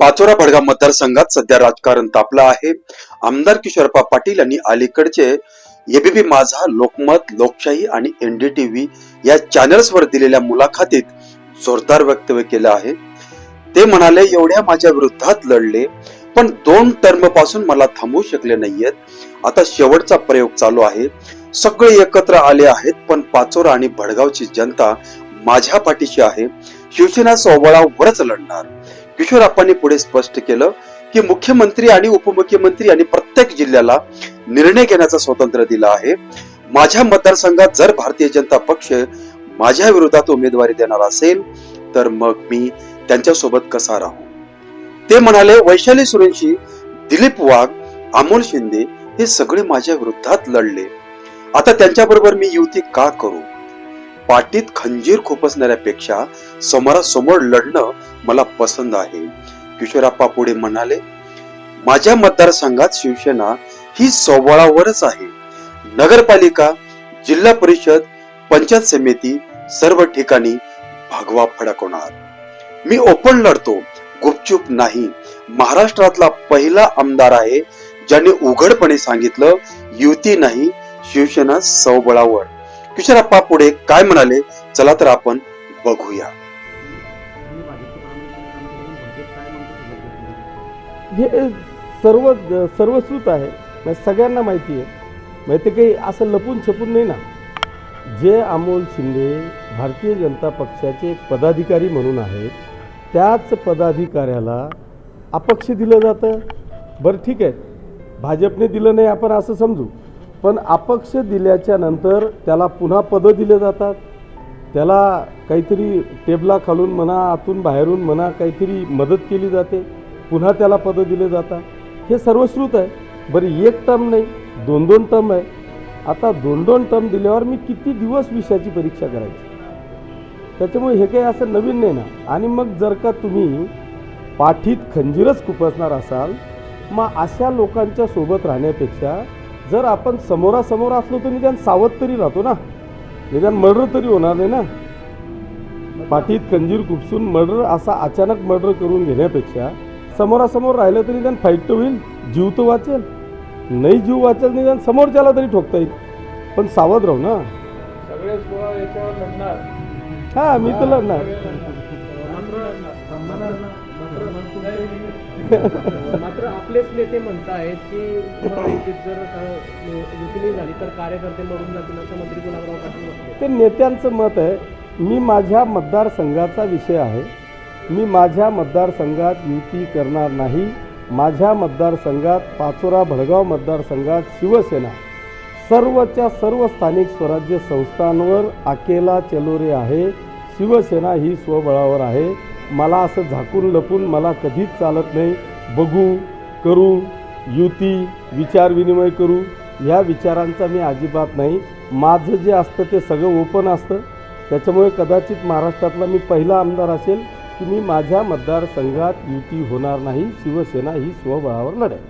पाचोरा भडगा मतदारसंघात सध्या राजकारण तापलं आहे. आमदार किशोरप्पा पाटील यांनी अलीकडचे एबीपी माझा लोकमत लोकशाही आणि एनडीटीव्ही या चॅनल्सवर दिलेल्या मुलाखतीत जोरदार वक्तव्य केलं आहे. ते म्हणाले एवढ्या माझ्या विरुद्धात लढले पण दोन टर्मपासून मला थांबवू शकले नाहीयेत. आता शेवटचा प्रयोग चालू आहे. सगळे एकत्र आले आहेत पण पाचोरा आणि भडगावची जनता माझ्या पाठीशी आहे. शिवसेना सोबळावरच लढणार. किशोरप्पांनी पुढे स्पष्ट केलं की मुख्यमंत्री आणि उपमुख्यमंत्री आणि प्रत्येक जिल्ह्याला निर्णय घेण्याचा स्वातंत्र्य दिला आहे. माझ्या मतदारसंघात जर भारतीय जनता पक्ष माझ्या विरोधात उमेदवारी देणार असेल तर मग मी त्यांच्यासोबत कसा राहू? ते म्हणाले वैशाली सुरेंशी दिलीप वाघ अमोल शिंदे हे सगळे माझ्या विरोधात लढले. आता त्यांच्याबरोबर मी युती का करू? पाटीत खंजीर खुपसणाऱ्यापेक्षा समोरासमोर लढणं मला पसंत आहे. किशोरप्पा पुढे म्हणाले माझ्या मतदारसंघात शिवसेना ही सोबळावरच आहे. नगरपालिका जिल्हा परिषद पंचायत समिती सर्व ठिकाणी भगवा फडकवणार. मी ओपन लढतो गुपचूप नाही. महाराष्ट्रातला पहिला आमदार आहे ज्याने उघडपणे सांगितलं युती नाही शिवसेना सौबळावर. किशोरप्पा पुढे काय म्हणाले चला तर आपण बघूया. हे सर्व सर्वश्रुत आहे. म्हणजे सगळ्यांना माहिती आहे. म्हणजे माहिती काही असं लपून छपून नाही ना. जे अमोल शिंदे भारतीय जनता पक्षाचे पदाधिकारी म्हणून आहेत त्याच पदाधिकाऱ्याला अपक्ष दिलं जातं. बरं ठीक आहे. भाजपने दिलं नाही आपण असं समजू. पण अपक्ष दिल्याच्या नंतर त्याला पुन्हा पदं दिले जातात. त्याला काहीतरी टेबला खालून म्हणा आतून बाहेरून म्हणा काहीतरी मदत केली जाते. पुन्हा त्याला पदं दिले जातात. हे सर्वश्रुत आहे. बरं एक टर्म नाही दोन दोन टर्म आहे. आता दोन दोन टर्म दिल्यावर मी किती दिवस विषयाची परीक्षा करायची? त्याच्यामुळे हे काही असं नवीन नाही ना. आणि मग जर का तुम्ही पाठीत खंजीरच खुपसणार असाल मग अशा लोकांच्या सोबत राहण्यापेक्षा जर आपण समोरासमोर असलो तर निदान सावध तरी राहतो ना. निदान मर्डर तरी होणार नाही ना. पाठीत खंजीर खुपसून मर्डर असा अचानक मर्डर करून घेण्यापेक्षा समोरासमोर राहिलं तरी निदान फाईट तर होईल. जीव तर वाचेल. नाही जीव वाचेल निदान समोरच्याला तरी ठोकता येईल. पण सावध राहू ना. याच्यावर लढणार. हा मी तर लढणार. मात्र आपलेच नेते म्हणतायत की तुम्हाला युतीत जर का- युती झाली तर कार्यकर्ते मरून जातील असं मंत्री गुलाबराव पाटील ते नेत्यांचं मत आहे. मी माझ्या मतदारसंघाचा विषय आहे. मी माझ्या मतदारसंघात युती करणार नाही. माझ्या मतदारसंघात पाचोरा भडगाव मतदारसंघात शिवसेना. सर्वच्या सर्व स्थानिक स्वराज्य संस्थांवर अकेला चलोरे आहे. शिवसेना ही स्वबळावर आहे. मला असं झाकून लपून मला कधीच चालत नाही. बघू करू युती विचारविनिमय करू ह्या विचारांचा मी अजिबात नाही. माझं जे असतं ते सगळं ओपन असतं. त्याच्यामुळे कदाचित महाराष्ट्रातला मी पहिला आमदार असेल. की मी माझ्या मतदारसंघात युती होणार नाही शिवसेना ही स्वबळावर लढेल.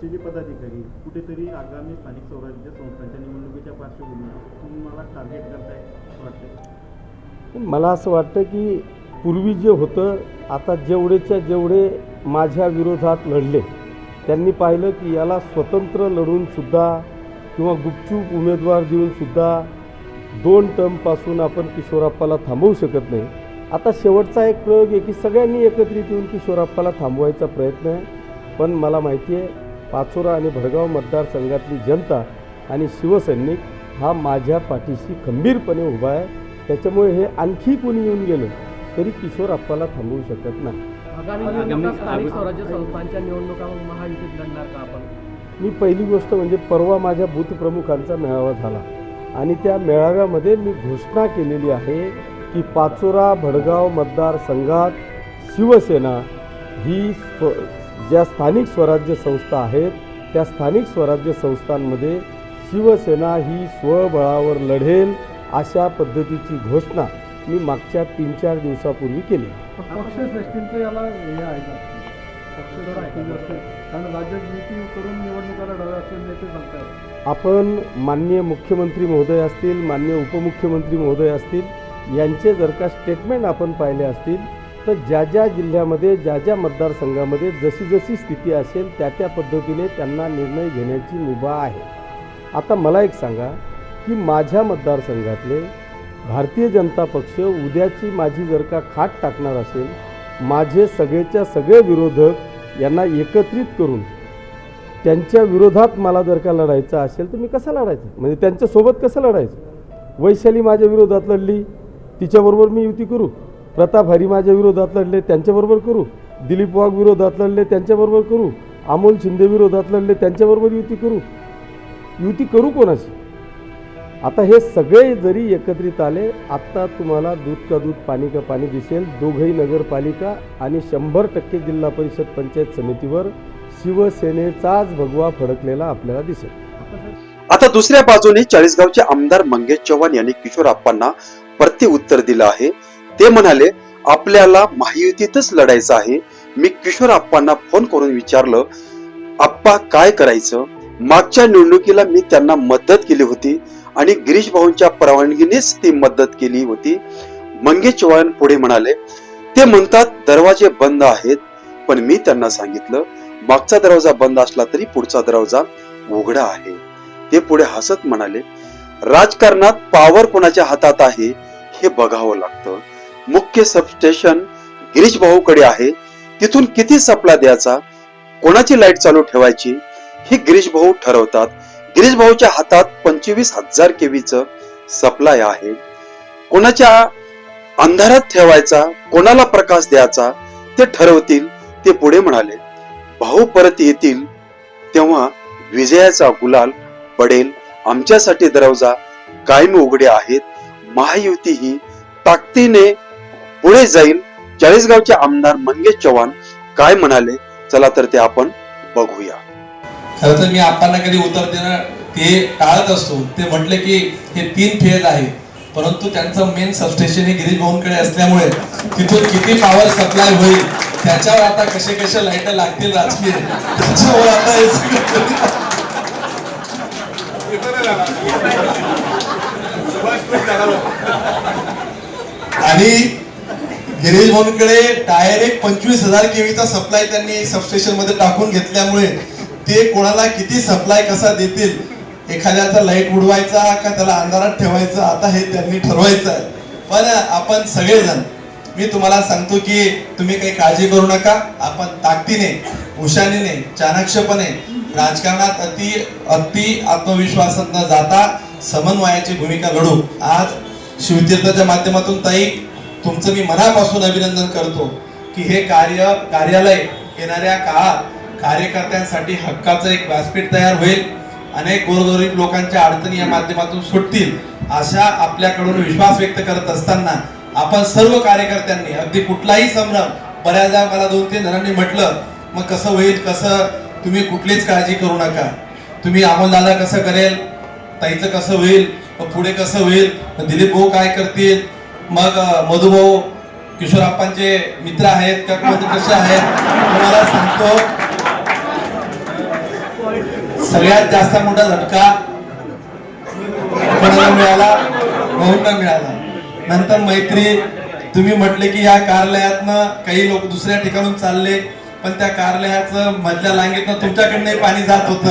चे जे पदाधिकारी कुठेतरी आगामी स्थानिक स्वराज्य संस्थांच्या निवडणुकीच्या पार्श्वभूमीवर तुम्हाला टार्गेट करताय असं वाटतंय? मला असं वाटतं की पूर्वी जे होतं आता जेवढेच्या जेवढे माझ्या विरोधात लढले त्यांनी पाहिलं की याला स्वतंत्र लढूनसुद्धा किंवा गुपचूप उमेदवार देऊनसुद्धा दोन टर्मपासून आपण किशोरप्पाला थांबवू शकत नाही. आता शेवटचा एक प्रयोग आहे की सगळ्यांनी एकत्रित येऊन किशोरप्पाला थांबवायचा प्रयत्न आहे. पण मला माहिती आहे पाचोरा आणि भडगाव मतदारसंघातली जनता आणि शिवसैनिक हा माझ्या पाठीशी खंबीरपणे उभा आहे. त्याच्यामुळे हे आणखी कोणी येऊन गेलं तरी किशोरप्पाला थांबवू शकत नाही. मी पहिली गोष्ट म्हणजे परवा माझ्या बूथ प्रमुखांचा मेळावा झाला. आणि त्या मेळाव्यामध्ये मी घोषणा केलेली आहे की पाचोरा भडगाव मतदारसंघात शिवसेना ही स्व ज्या स्थानिक स्वराज्य संस्था आहेत त्या स्थानिक स्वराज्य संस्थांमध्ये शिवसेना ही स्वबळावर लढेल अशा पद्धतीची घोषणा मी मागच्या तीन चार दिवसापूर्वी केली. पक्षश्रेष्ठींचं याला हे आहे का? आपण माननीय मुख्यमंत्री महोदय असतील माननीय उपमुख्यमंत्री महोदय असतील यांचे जर का स्टेटमेंट आपण पाहिले असतील तर ज्या ज्या जिल्ह्यामध्ये ज्या ज्या मतदारसंघामध्ये जशी जशी स्थिती असेल त्या त्या पद्धतीने त्यांना निर्णय घेण्याची मुभा आहे. आता मला एक सांगा की माझ्या मतदारसंघातले भारतीय जनता पक्ष उद्याची माझी जर का खाट टाकणार असेल माझे सगळेच्या सगळे विरोधक यांना एकत्रित करून त्यांच्या विरोधात मला जर का लढायचं असेल तर मी कसं लढायचं? म्हणजे त्यांच्यासोबत कसं लढायचं? वैशाली माझ्या विरोधात लढली. तिच्याबरोबर मी युती करू. प्रताप हरी माझ्या विरोधात लढले त्यांच्याबरोबर करू. दिलीप वाघ विरोधात लढले त्यांच्याबरोबर करू. अमोल शिंदे विरोधात लढले त्यांच्याबरोबर युती करू. युती करू कोणाशी आता हे सगळे जरी एकत्रित आले आत्ता तुम्हाला दूध का दूध पाणी का पाणी दिसेल. दोघंही नगरपालिका आणि शंभर टक्के जिल्हा परिषद पंचायत समितीवर शिवसेनेचाच भगवा फडकलेला आपल्याला दिसेल. आता दुसऱ्या बाजूने चाळीसगावचे आमदार मंगेश चव्हाण यांनी किशोर आप्पांना उत्तर दिलं आहे. ते म्हणाले आपल्याला महायुतीतच लढायचं आहे. मी किशोरप्पांना फोन करून विचारलं आप्पा काय करायचं? मागच्या निवडणुकीला मी त्यांना मदत केली होती आणि गिरीश भाऊंच्या परवानगीनेच ती मदत केली होती. मंगेश चव्हाण पुढे म्हणाले ते म्हणतात दरवाजे बंद आहेत. पण मी त्यांना सांगितलं मागचा दरवाजा बंद असला तरी पुढचा दरवाजा उघडा आहे. ते पुढे हसत म्हणाले राजकारणात पॉवर कोणाच्या हातात आहे? हे बघावं लागतं. मुख्य सबस्टेशन गिरीश भाऊकडे आहे. तिथून किती सप्लाय द्यायचा? कोणाची लाइट चालू ठेवायची? हे गिरीश भाऊ ठरवतात. गिरीश भाऊच्या हातात पंचवीस हजार केवीच सप्लाय आहे. कोणाच्या अंधारात ठेवायचा? कोणाला प्रकाश द्यायचा? ते ठरवतील. ते पुढे म्हणाले भाऊ परत येतील तेव्हा विजयाचा गुलाल पडेल. आमच्यासाठी दरवाजा कायम उघडे आहेत. महायुती ही ताकदीने पुढे जाईल. चाळीसगावचे आमदार मंगेश चव्हाण काय म्हणाले? चला तर ते आपण बघूया. खरं तर मी आपल्याला कधी उत्तर देणं ते टाळत असतो. ते म्हटले की हे तीन फेज आहे परंतु त्यांचं मेन सबस्टेशन हे गिरीश भाऊंकडे असल्यामुळे तिथून किती पॉवर सप्लाय होईल त्याच्यावर आता कसे कसे लाइट लागतील राजकीय त्याच्यावर आता आणि गिरीश भाऊंकडे डायरेक्ट पंचवीस हजार केवीचा सप्लाय त्यांनी सबस्टेशनमध्ये टाकून घेतल्यामुळे ते कोणाला किती सप्लाय कसा देतील एखाद्याचा लाइट उडवायचा का त्याला अंधारात ठेवायचा आता हे त्यांनी ठरवायचं आहे. पण आपण सगळेजण मी तुम्हाला सांगतो की तुम्ही काही काळजी करू नका. आपण ताकदीने हुशारीने चाणक्षपणे राजकारणात अति अति आत्मविश्वासात न जाता. समन्वयाची भूमिका लढू आज शिवतीर्थाच्या माध्यमातून ताई तुमचं मी मनापासून अभिनंदन करतो की हे कार्य कार्यालय येणाऱ्या काळात कार्यकर्त्यांसाठी हक्काचं एक व्यासपीठ तयार होईल. अनेक गोरगरीब लोकांच्या अडचणी या माध्यमातून सुटतील. अशा आपल्याकडून विश्वास व्यक्त करत असताना आपण सर्व कार्यकर्त्यांनी अगदी कुठलाही संभ्रम बऱ्याचदा मला दोन तीन जणांनी म्हटलं मग कसं होईल कसं? तुम्ही कुठलीच काळजी करू नका. तुम्ही अमोल दादा कसं करेल? ताईचं कसं होईल? मग पुढे कसं होईल? मग दिलीप भाऊ काय करतील? मग मधुभाऊ मधुभाऊ किशोरप्पांचे मित्र आहेत का कसे आहेत? तुम्हाला सांगतो. सगळ्यात जास्त मोठा झटका कोणाला मिळाला? भाऊंना मिळाला. नंतर मैत्री. तुम्ही म्हटले की या कार्यालयातनं काही लोक दुसऱ्या ठिकाणून चालले. पण त्या कार्यालयाचं मधल्या लांगेतनं तुमच्याकडनं पाणी जात होतं.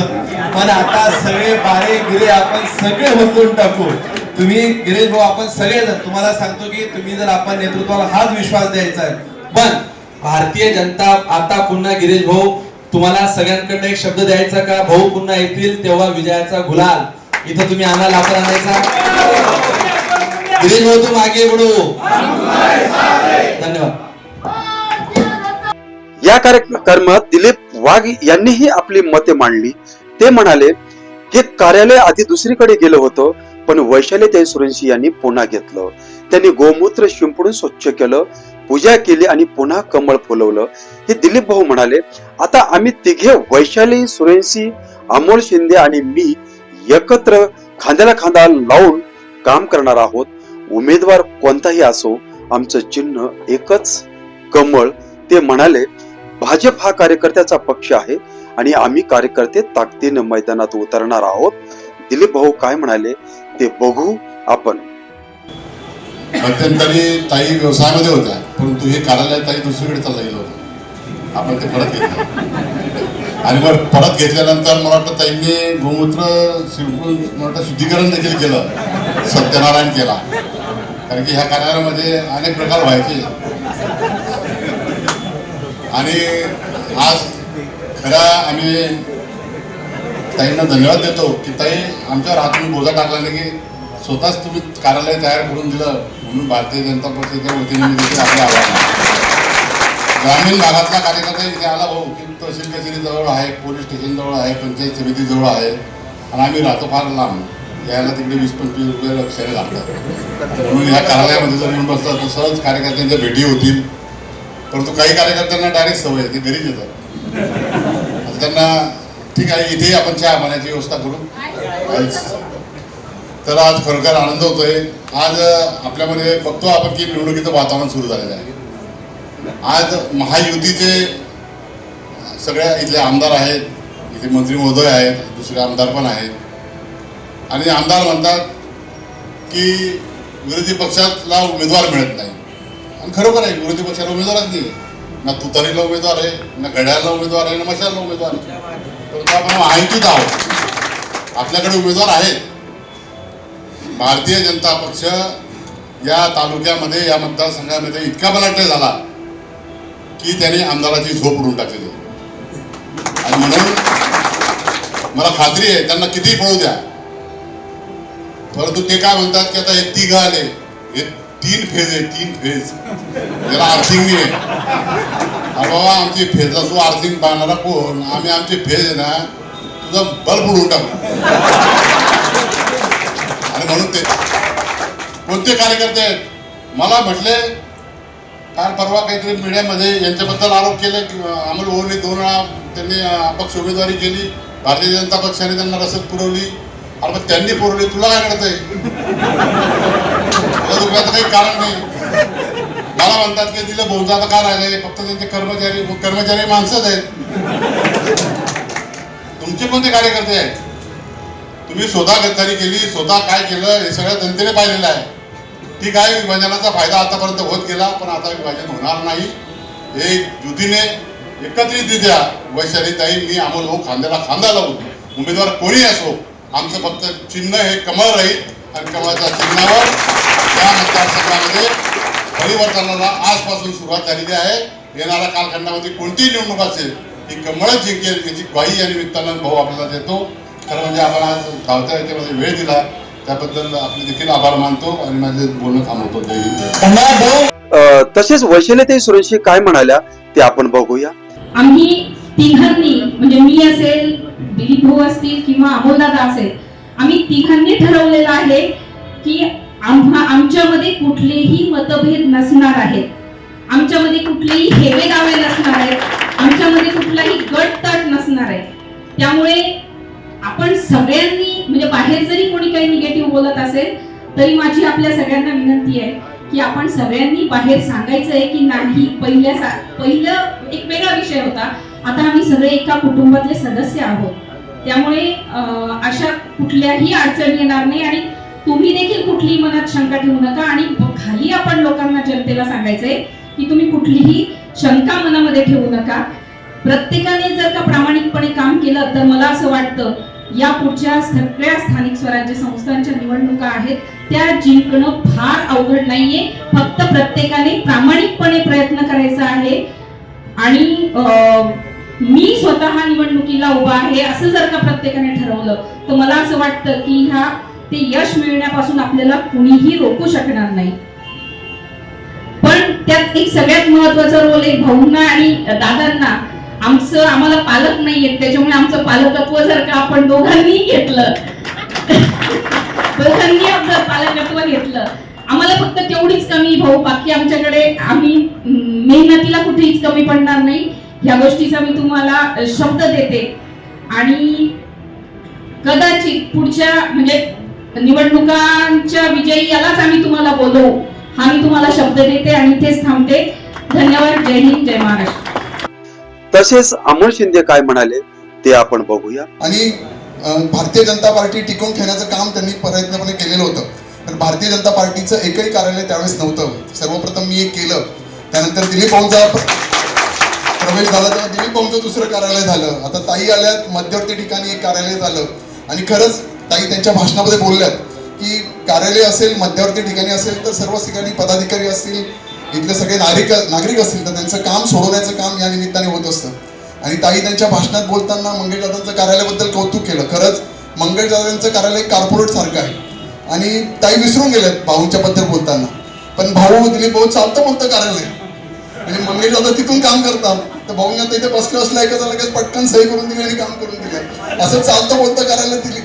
पण आता सगळे बारे गिरे आपण सगळे बदलून टाकू. तुम्ही गिरीश भाऊ आपण सगळेजण तुम्हाला सांगतो की तुम्ही जर आपण नेतृत्वाला हाच विश्वास द्यायचा आहे. पण भारतीय जनता आता पुन्हा गिरीश भाऊ तुम्हाला सगळ्यांकडनं एक शब्द द्यायचा का? भाऊ पुन्हा येतील तेव्हा विजयाचा गुलाल. इथं तुम्ही आम्हाला आपण आणायचा. गिरीश भाऊ तू मागे बडू धन्यवाद. या कार्यक्रमात दिलीप वाघ यांनीही आपली मते मांडली. ते म्हणाले हे कार्यालय आधी दुसरीकडे गेलं होतं पण वैशाली सुरेंशी यांनी पुन्हा घेतलं. त्यांनी गोमूत्र शिंपडून स्वच्छ केलं पूजा केली आणि पुन्हा कमळ फुलवलं. हे दिलीप भाऊ म्हणाले आता आम्ही तिघे वैशाली सुरेंशी अमोल शिंदे आणि मी एकत्र खांद्याला खांदा लावून काम करणार आहोत. उमेदवार कोणताही असो आमचं चिन्ह एकच कमळ. ते म्हणाले भाजप हा कार्यकर्त्याचा पक्ष आहे आणि आम्ही कार्यकर्ते ताकदीनं मैदानात उतरणार आहोत. दिलीप भाऊ काय म्हणाले ते बघू आपण. मध्यंतरी ताई व्यवसायामध्ये होत्या परंतु हे कार्यालय ताई दुसरीकडे चाललं गेलं होतं. आपण ते परत घेतलं. आणि मग परत घेतल्यानंतर मला वाटतं ताईंनी गोमूत्र शिरपून मला वाटतं शुद्धीकरण देखील केलं सत्यनारायण केला. कारण की ह्या कार्यालयामध्ये अनेक प्रकार व्हायचे. आणि आज खरा आम्ही ताईंना धन्यवाद देतो की ताई आमच्यावर हातून बोजा टाकला नाही की स्वतःच तुम्ही कार्यालय तयार करून दिलं म्हणून भारतीय जनता पक्षाच्या वतीने मी देखील आपले आभार ग्रामीण भागातला कार्यकर्ता इथे आला भाऊ की तहसील कचेरी जवळ आहे पोलीस स्टेशन जवळ आहे पंचायत समिती जवळ आहे. आणि आम्ही राहतो फार लांब. यायला तिकडे वीस पंचवीस रुपये लक्षाने लागतात. म्हणून या कार्यालयामध्ये जर येऊन बसतात तर सहज कार्यकर्त्यांच्या भेटी होतील. परंतु काही कार्यकर्त्यांना डायरेक्ट सवय आहे, ते घरीच येतात. त्यांना ठीक आहे इथेही आपण चहा पाण्याची व्यवस्था करू. तर आज खरोखर आनंद होतोय. आज आपल्यामध्ये बघतो आपण की निवडणुकीचं वातावरण सुरू झालेलं आहे. आज महायुतीचे सगळ्या इथले आमदार आहेत. इथे मंत्री महोदय आहेत दुसरे आमदार पण आहेत. आणि आमदार म्हणतात की विरोधी पक्षातला उमेदवार मिळत नाही. आणि खरोखर आहे विरोधी पक्षाला उमेदवारच नाही ना तुतारीला उमेदवार आहे ना घड्याला उमेदवार आहे ना मशाला उमेदवार आहे. तर आपण माहितीत आहोत. आपल्याकडे उमेदवार आहेत. भारतीय जनता पक्ष या तालुक्यामध्ये या मतदारसंघामध्ये इतका बलाढ्य झाला की त्यांनी आमदाराची झोप उडून टाकलेली आणि म्हणून मला खात्री आहे त्यांना किती पळू द्या. परंतु ते काय म्हणतात की आता हे तिघ आले हे तीन फेज आहे तीन फेज. त्याला अर्थिंग नाही आहे. बाबा आमची फेज असो अर्थिंग पाहणारा कोण? आम्ही आमची फेज आहे ना तुझा बल्ब उडून टाकू आणि म्हणून ते कोणते कार्यकर्ते आहेत? मला म्हटले काल परवा काहीतरी मीडियामध्ये यांच्याबद्दल आरोप केले की अमोल ओवरने दोन वेळा त्यांनी अपक्ष उमेदवारी केली भारतीय जनता पक्षाने त्यांना रसद पुरवली. अरे मग त्यांनी पुरवली तुला काय कळतंय? तुला काही कारण नाही. मला म्हणतात की तिला बहुजात का राहिले फक्त त्यांचे कर्मचारी कर्मचारी माणसंच आहेत. तुमचे कोणते कार्यकर्ते आहेत? तुम्ही स्वतः गद्दारी केली स्वतः काय केलं हे सगळ्या जनतेने पाहिलेलं आहे. ठीक आहे विभाजनाचा फायदा आतापर्यंत होत गेला पण आता विभाजन होणार नाही. हे युतीने एकत्रितरित्या वैशालीताई मी अमोल भाऊ खांद्याला खांदा लावून उमेदवार कोणी असो आमचं फक्त चिन्ह हे कमळ राहील. आणि कमळाच्या चिन्हावर या मतदारसंघामध्ये परिवर्तनाला आजपासून सुरुवात झालेली आहे. येणाऱ्या कालखंडामध्ये कोणतीही निवडणूक असेल ही कमळच जिंकेल याची ग्वाही या निमित्तानं भाऊ आपल्याला देतो. खरं म्हणजे आपण आज धावत्या याच्यामध्ये वेळ दिला त्याबद्दल आपले देखील आभार मानतो आणि माझे बोलणं थांबवतो. तसेच वैशालीताई सुरेशी काय म्हणाल्या ते आपण बघूया. आम्ही तिघांनी म्हणजे मी असेल दिलीप भाऊ असतील किंवा अमोलदादा असेल आम्ही तिघांनी ठरवलेलं आहे की आम्हा आमच्यामध्ये कुठलेही मतभेद नसणार आहेत. आमच्यामध्ये कुठलेही हेवे दावे नसणार आहेत. आमच्यामध्ये कुठलाही गट तट नसणार आहे. त्यामुळे आपण सगळ्यांनी म्हणजे बाहेर जरी कोणी काही निगेटिव्ह बोलत असेल तरी माझी आपल्या सगळ्यांना विनंती आहे की आपण सगळ्यांनी बाहेर सांगायचं आहे की नाही पहिल्या सा- पहिलं एक वेगळा विषय होता. आता आम्ही सगळे एका कुटुंबातले सदस्य आहोत. त्यामुळे अशा कुठल्याही अडचणी येणार नाही आणि तुम्ही देखील कुठलीही मनात शंका ठेवू नका. आणि खाली आपण लोकांना जनतेला सांगायचंय की तुम्ही कुठलीही शंका मनामध्ये ठेवू नका. प्रत्येकाने जर का प्रामाणिकपणे काम केलं तर मला असं वाटतं या पुढच्या सगळ्या स्थानिक स्वराज्य संस्थांच्या निवडणुका आहेत. त्या जिंकणं फार अवघड नाहीये. फक्त प्रत्येकाने प्रामाणिकपणे प्रयत्न करायचा आहे. आणि अं, मी स्वतः निवडणुकीला उभा आहे असं जर का प्रत्येकाने ठरवलं तर मला असं वाटतं की ह्या ते यश मिळण्यापासून आपल्याला कुणीही रोखू शकणार नाही. पण त्यात एक सगळ्यात महत्त्वाचा रोल आहे भाऊंना आणि दादांना. आमचं आम्हाला पालक नाहीयेत त्याच्यामुळे आमचं पालकत्व जर का आपण दोघांनी घेतलं दोघांनी आपलं पालकत्व घेतलं आम्हाला फक्त तेवढीच कमी भाऊ बाकी आमच्याकडे आम्ही मेहनतीला कुठेच कमी पडणार नाही. ह्या गोष्टीचा मी तुम्हाला शब्द देते. आणि कदाचित पुढच्या म्हणजे निवडणुकांच्या विजयी यालाच आम्ही तुम्हाला बोलवू हा मी तुम्हाला शब्द देते आणि इथेच थांबते. धन्यवाद. जय हिंद जय महाराष्ट्र. तसेच अमोल शिंदे काय म्हणाले ते आपण बघूया. आणि भारतीय जनता पार्टी टिकवून ठेवण्याचं काम त्यांनी प्रयत्नपणे केलेलं होतं. पण भारतीय जनता पार्टीचं एकही कार्यालय त्यावेळेस नव्हतं. सर्वप्रथम मी एक केलं. त्यानंतर दिलीप भाऊंचा प्रवेश झाला. तेव्हा दिलीप भाऊंचं दुसरं कार्यालय झालं. आता ताई आल्यात मध्यवर्ती ठिकाणी एक कार्यालय झालं. आणि खरंच ताई त्यांच्या भाषणामध्ये बोलल्यात की कार्यालय असेल मध्यवर्ती ठिकाणी असेल तर सर्व ठिकाणी पदाधिकारी असतील इथले सगळे नागरिक नागरिक असतील तर त्यांचं काम सोडवण्याचं काम या निमित्ताने होत असतं. आणि ताई त्यांच्या भाषणात बोलताना मंगेशदादांचं कार्यालयाबद्दल कौतुक केलं. खरंच मंगेशदादांचं कार्यालय कॉर्पोरेट सारखं आहे. आणि ताई विसरून गेल्यात भाऊंच्या बद्दल बोलताना. पण भाऊ दिलीप भाऊ चालतं बोलतं कार्यालय. आणि मंगेशदादा तिथून काम करतात. तर भाऊंना तिथे बसलं असलं ऐकत लगेच पटकन सही करून दिली आणि काम करून दिलं. असं चालतं बोलतं कार्यालय दिली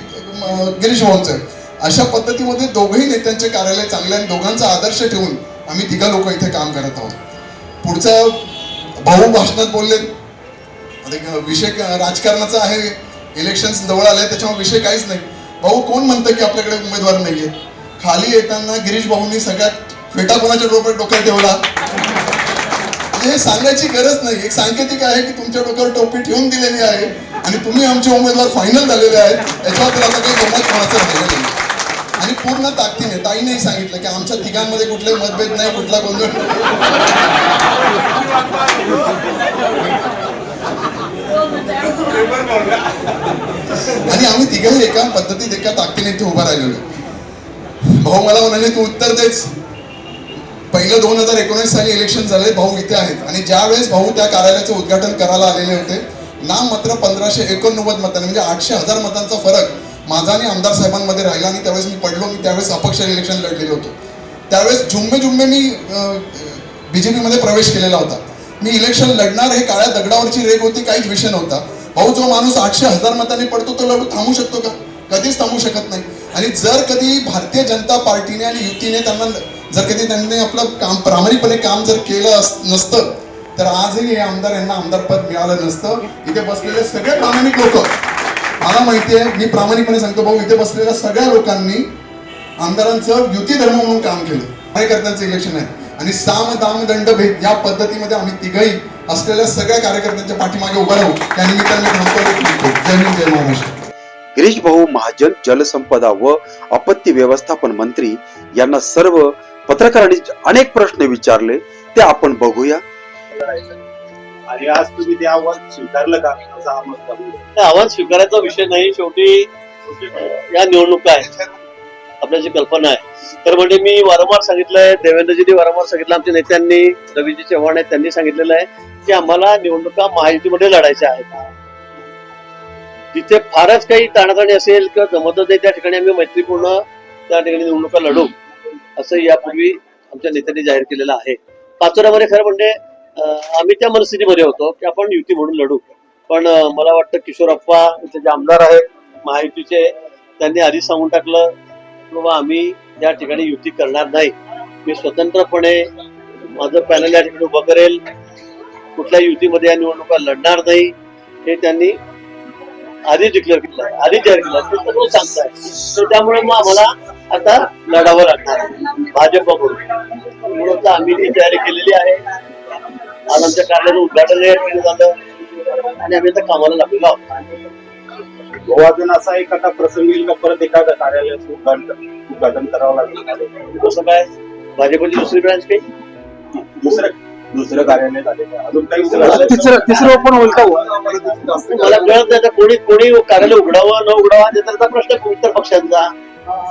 गिरीश भाऊंचं अशा पद्धतीमध्ये दोघंही नेत्यांचे कार्यालय चांगले आणि दोघांचा आदर्श ठेवून आम्ही तिघा लोक इथे काम करत आहोत. पुढचा भाऊ भाषणात बोलले. विषय राजकारणाचा आहे. इलेक्शन जवळ आले त्याच्यामुळे विषय काहीच नाही. भाऊ कोण म्हणतं की आपल्याकडे उमेदवार नाहीये? खाली येताना गिरीश भाऊंनी सगळ्यात फेटा कोणाच्या डोक्यात डोक्यात ठेवला? म्हणजे हे सांगायची गरज नाही. एक सांकेतिक आहे की तुमच्या डोक्यावर टोपी ठेवून दिलेली आहे. आणि तुम्ही आमचे उमेदवार फायनल झालेले आहेत. याच्यावर तर आता काही गमत कोणाचं राहिलं नाही आणि पूर्ण ताकदीने ताईनेही सांगितलं की आमच्या तिघांमध्ये कुठले मतभेद नाही कुठला गोंधळ आणि आम्ही तिघही एका पद्धतीत एका ताकदीने इथे उभा राहिलेलो. आहे. भाऊ मला म्हणाले तू उत्तर देच. पहिलं दोन हजार एकोणीस साली इलेक्शन झाले भाऊ इथे आहेत. आणि ज्यावेळेस भाऊ त्या कार्यालयाचं उद्घाटन करायला आलेले होते नाम मात्र पंधराशे एकोणनव्वद मतांनी म्हणजे आठशे हजार मतांचा फरक माझा आणि आमदार साहेबांमध्ये राहिला. आणि त्यावेळेस मी पडलो मी त्यावेळेस अपक्ष इलेक्शन लढलेलो होतो. त्यावेळेस जुम्मे जुम्मे मी जे पीमध्ये प्रवेश केलेला होता. मी इलेक्शन लढणार हे काळ्या दगडावरची रेग होती काहीच विषय नव्हता. भाऊ जो माणूस आठशे हजार मतांनी पडतो तो लढू थांबू शकतो का? कधीच थांबू शकत नाही. आणि जर कधी भारतीय जनता पार्टीने आणि युतीने त्यांना जर कधी त्यांनी आपलं काम प्रामाणिकपणे काम जर केलं नसतं तर आजही हे आमदार यांना आमदारपद मिळालं नसतं. इथे बसलेले सगळे प्रामाणिक लोक. मला माहिती आहे मी प्रामाणिकपणे सांगतो भाऊ इथे बसलेल्या सगळ्या लोकांनी आमदारांचं युती धर्म म्हणून काम केलं. कार्यकर्त्यांचं इलेक्शन आहे. आणि साम दाम दंड भेद या पद्धतीमध्ये आम्ही तिघही असलेल्या सगळ्या कार्यकर्त्यांच्या पाठीमागे उभा राहू. त्या निमित्ताने जय हिंद जय महाराष्ट्र. गिरीश भाऊ महाजन जलसंपदा व आपत्ती व्यवस्थापन मंत्री यांना सर्व पत्रकारांनी अनेक प्रश्न विचारले. ते आपण बघूया. आणि आज तुम्ही ते आव्हान स्वीकारलं का? असं आम्हाला आव्हान स्वीकारायचा विषय नाही. शेवटी या निवडणुका आहेत. आपल्याची कल्पना आहे. तर म्हणजे मी वारंवार सांगितलंय देवेंद्रजींनी वारंवार सांगितलं आमच्या नेत्यांनी रवीजी चव्हाण आहेत त्यांनी सांगितलेलं आहे की आम्हाला निवडणुका महायुतीमध्ये लढायच्या आहेत. तिथे फारच काही ताणाताणी असेल किंवा जमतच नाही त्या ठिकाणी आम्ही मैत्रीपूर्ण त्या ठिकाणी निवडणुका लढू असं यापूर्वी आमच्या नेत्यांनी जाहीर केलेलं आहे. पाचोऱ्यामध्ये खरं म्हणजे आम्ही त्या मनस्थितीमध्ये होतो की आपण युती म्हणून लढू. पण मला वाटतं किशोरप्पा इथे जे आमदार आहेत महायुतीचे त्यांनी आधी सांगून टाकलं किंवा आम्ही या ठिकाणी युती करणार नाही. मी स्वतंत्रपणे माझं पॅनल या ठिकाणी उभं करेल. कुठल्या युतीमध्ये या निवडणुका लढणार नाही. हे त्यांनी आधी डिक्लेअर केलं आधी जाहीर केलं आहे. ते सर्व सांगताय तर त्यामुळे मग आम्हाला आता लढावं लागणार भाजपकडून. म्हणून आम्ही ती तयारी केलेली आहे. आज आमच्या कार्यालयाचं उद्घाटन या ठिकाणी झालं आणि आम्ही आता कामाला लागलेलो आहोत. अजून असा एक आता प्रसंग येईल का? परत एखाद्या कार्यालयाचं उद्घाटन उद्घाटन करावं लागेल. कसं काय? भाजपची दुसरी ब्रांच काही? दुसरं दुसरं कार्यालय झालेलं. अजून काही दुसरं तिसरं तिसरं ओपन होईल का मला कळत नाही आता कोणी कोणी कार्यालय उघडावं न उघडावं हा त्याचा प्रश्न इतर पक्षांचा?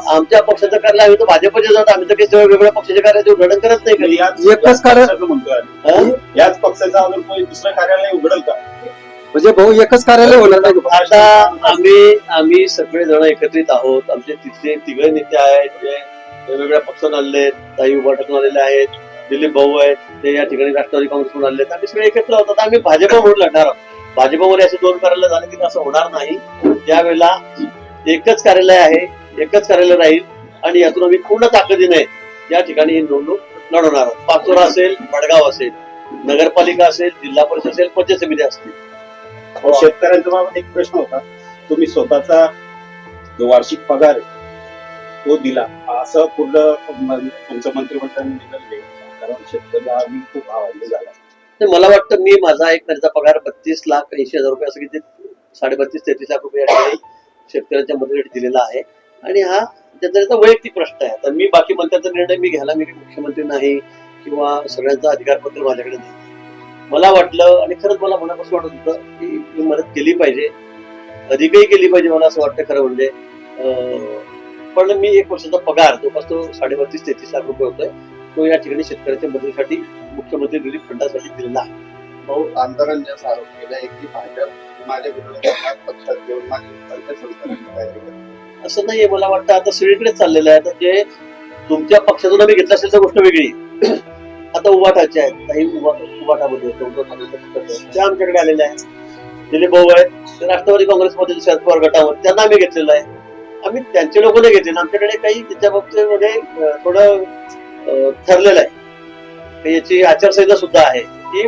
आमच्या पक्षाचं कार्यालय आम्ही तर भाजपचे जातो आम्ही तर काही वेगवेगळ्या पक्षाचे कार्यालय उघडण करत नाही एकच कार्य- म्हणतोय. हं? याच पक्षाचं अजून कोणी दुसरं कार्यालय उघडल का? म्हणजे भाऊ एकच कार्यालय होणार नाही का? आता आम्ही आम्ही सगळे जण एकत्रित आहोत. आमचे तिथले तिघे नेते आहेत जे वेगवेगळ्या पक्षातून आलेले आहेत. काही उभाटातून आलेले आहेत दिलीप भाऊ आहेत ते या ठिकाणी राष्ट्रवादी काँग्रेसमधून आलेले आहेत. आम्ही सगळे एकत्र आहोत. आता आम्ही भाजप म्हणून लढणार आहोत. भाजपमध्ये असे दोन कार्यालय झाले की असं होणार नाही. त्यावेळेला एकच कार्यालय आहे एकच कार्यालय राहील आणि यातून आम्ही पूर्ण ताकदीने या ठिकाणी ही निवडणूक लढवणार आहोत. पाचोरा असेल वडगाव असेल नगरपालिका असेल जिल्हा परिषद असेल पंचायत समिती असतील शेतकऱ्यांचा बाबत एक प्रश्न होता. तुम्ही स्वतःचा जो वार्षिक पगार तो दिला. असं पूर्ण तुमचं मंत्रिमंडळाने घेतला. कारण शेतकरी खूप आवाज झाला. मला वाटतं मी माझा एक महिन्याचा पगार बत्तीस लाख ऐंशी हजार रुपये असं किती साडेबत्तीस तेहतीस लाख रुपये शेतकऱ्यांच्या मदतीसाठी दिलेला आहे. आणि हा त्याचा त्याचा वैयक्तिक प्रश्न आहे. तर मी बाकी मंत्र्यांचा निर्णय मी घ्यायला मी मुख्यमंत्री नाही किंवा सगळ्यांचा अधिकारपत्र माझ्याकडे नाही. मला वाटलं आणि खरंच मला मनापासून वाटत होतं की मी मदत केली पाहिजे. अधिकही केली पाहिजे मला असं वाटतं खरं म्हणजे. पण मी एक वर्षाचा पगार जवळपास तो साडेबत्तीस तेहतीस लाख रुपये होतोय. तो या ठिकाणी शेतकऱ्याच्या मदतीसाठी मुख्यमंत्री रिलीफ फंडासाठी दिलेला आहे. भाऊ असा आरोप केला आहे की भाजप माझ्या विरोधात पक्षात घेऊन माझी पंचायत समिती तयारी करते. असं नाहीये मला वाटतं आता सगळीकडे चाललेलं आहे. तर जे तुमच्या पक्षातून आम्ही घेतलं असेल तर गोष्ट वेगळी. आता उभाटाचे आहेत. काही उभा- उभाटामध्ये ते आमच्याकडे आलेले आहेत. दिलीप भाऊ आहेत. ते राष्ट्रवादी काँग्रेसमध्ये शरद पवार गटावर त्यांना आम्ही घेतलेलं आहे. आम्ही त्यांचे लोक नाही घेतले आमच्याकडे काही त्याच्या बाबतीमध्ये थोडं ठरलेलं आहे. याची आचारसंहिता सुद्धा आहे. की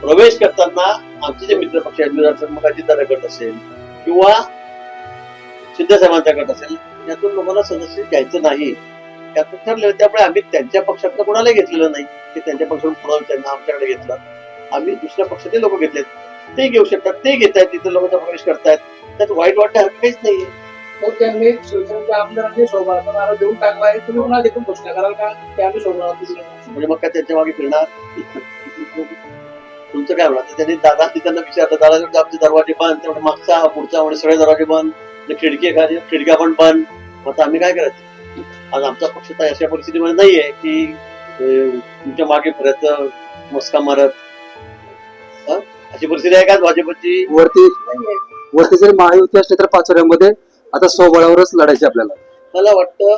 प्रवेश करताना आमचे जे मित्र पक्ष आहेत विधानसभा गट असेल किंवा सिद्धसाहेबांचा गट असेल यातून लोकांना सदस्य घ्यायचं नाही. त्यातून ठरलेलं त्यामुळे आम्ही त्यांच्या पक्षातलं कोणालाही घेतलेलं नाही. की त्यांच्या पक्षातून कोणाला त्यांना आमच्याकडे घेतलं. आम्ही दुसऱ्या पक्षातले लोक घेतलेत. ते घेऊ शकतात ते घेत आहेत तिथे लोकांचा प्रवेश करतायत. त्यात वाईट वाटण्यासारखं काहीच नाहीये. मग त्यांनी शिवसेनेच्या आमदारांनी नारा देऊन टाकला आहे. तुम्ही पुन्हा देखील घोषणा कराल का? ते आम्ही म्हणजे मग काय त्यांच्या मागे फिरणार? तुमचं काय म्हणा त्यांनी दादा त्यांना विचारलं दादा आमचे दरवाजे बंद तेवढे मागचा पुढचा म्हणजे सगळे दरवाजे बंद खिडकी एखादी खिडक्या पण बंद. मग आता आम्ही काय करायचं? आज आमचा पक्ष तर अशा परिस्थितीमध्ये नाहीये की तुमच्या मागे फिरायचं मस्का मारत? अशी परिस्थिती आहे का भाजपची? वरती वरती जरी महायुती असली तर पाचोऱ्यामध्ये आता स्वबळावरच लढायचे आपल्याला. मला वाटतं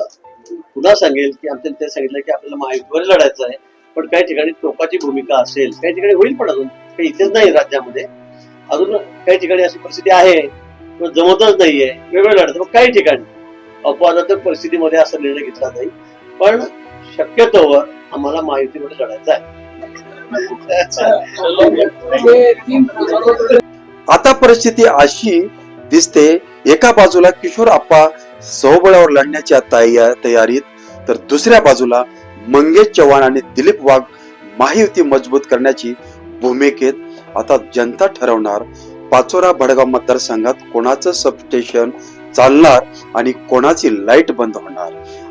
पुन्हा सांगेल की आमच्या ते सांगितलं की आपल्याला महायुतीवर लढायचं आहे पण काही ठिकाणी टोकाची भूमिका असेल काही ठिकाणी होईल पण अजून काही इथेच नाही राज्यामध्ये. अजून काही ठिकाणी अशी परिस्थिती आहे किंवा जमतच नाहीये वेगळं लढत मग काही ठिकाणी. अपवादात्मक परिस्थितीमध्ये असा निर्णय घेतला जाईल. पण शक्यतोवर आम्हाला महायुतीमध्ये लढायचं आहे. आता परिस्थिती अशी दिसते एका बाजूला किशोर आप्पा सहबळावर लढण्याच्या तयारीत तर दुसऱ्या बाजूला मंगेश चव्हाण आणि दिलीप वाघ महायुती मजबूत करण्याची भूमिकेत आता जनता ठरवणार. पाचोरा भडगाव मतदारसंघात कोणाचं सबस्टेशन चालणार आणि कोणाची लाइट बंद होणार?